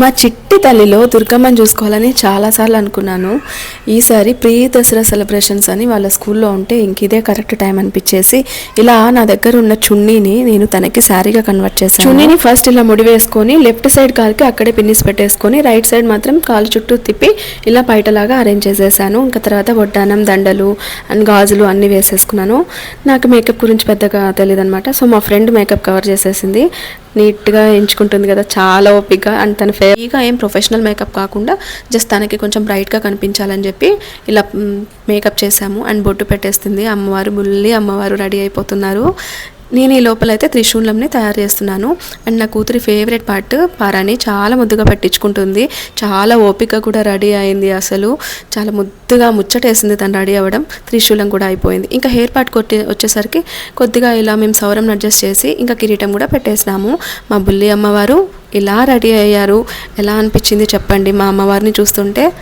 మా చిట్టి తల్లిలో దుర్గమ్మని చూసుకోవాలని చాలాసార్లు అనుకున్నాను. ఈసారి ప్రీ దసరా సెలబ్రేషన్స్ అని వాళ్ళ స్కూల్లో ఉంటే ఇంక ఇదే కరెక్ట్ టైం అనిపించేసి ఇలా నా దగ్గర ఉన్న చున్నీని నేను తనకి శారీగా కన్వర్ట్ చేశాను. చున్నీని ఫస్ట్ ఇలా ముడి వేసుకొని లెఫ్ట్ సైడ్ కాల్కి అక్కడే పిన్నిస్ పెట్టేసుకొని రైట్ సైడ్ మాత్రం కాలు చుట్టూ తిప్పి ఇలా బయటలాగా అరేంజ్ చేసేసాను. ఇంకా తర్వాత వడ్డానం దండలు అండ్ గాజులు అన్నీ వేసేసుకున్నాను. నాకు మేకప్ గురించి పెద్దగా తెలియదు అనమాట సో మా ఫ్రెండ్ మేకప్ కవర్ చేసేసింది. నీట్గా ఎంచుకుంటుంది కదా చాలా ఓపిక్గా అండ్ తన ఫేరీగా ఏం ప్రొఫెషనల్ మేకప్ కాకుండా జస్ట్ తనకి కొంచెం బ్రైట్గా కనిపించాలని చెప్పి ఇలా మేకప్ చేశాము. అండ్ బొట్టు పెట్టేస్తుంది. అమ్మవారు బుల్లి అమ్మవారు రెడీ అయిపోతున్నారు. నేను ఈ లోపలైతే త్రిశూలంని తయారు చేస్తున్నాను. అండ్ నా కూతురి ఫేవరెట్ పార్ట్ పారాని చాలా ముద్దుగా పట్టించుకుంటుంది. చాలా ఓపిక కూడా రెడీ అయింది అసలు. చాలా ముద్దుగా ముచ్చటేసింది తను రెడీ అవ్వడం. త్రిశూలం కూడా అయిపోయింది. ఇంకా హెయిర్ పార్ట్ కొట్టి వచ్చేసరికి కొద్దిగా ఇలా మేము సౌరం అడ్జస్ట్ చేసి ఇంకా కిరీటం కూడా పెట్టేసినాము. మా బుల్లి అమ్మవారు ఇలా రెడీ అయ్యారు? ఎలా అనిపించింది చెప్పండి? మా అమ్మవారిని చూస్తుంటే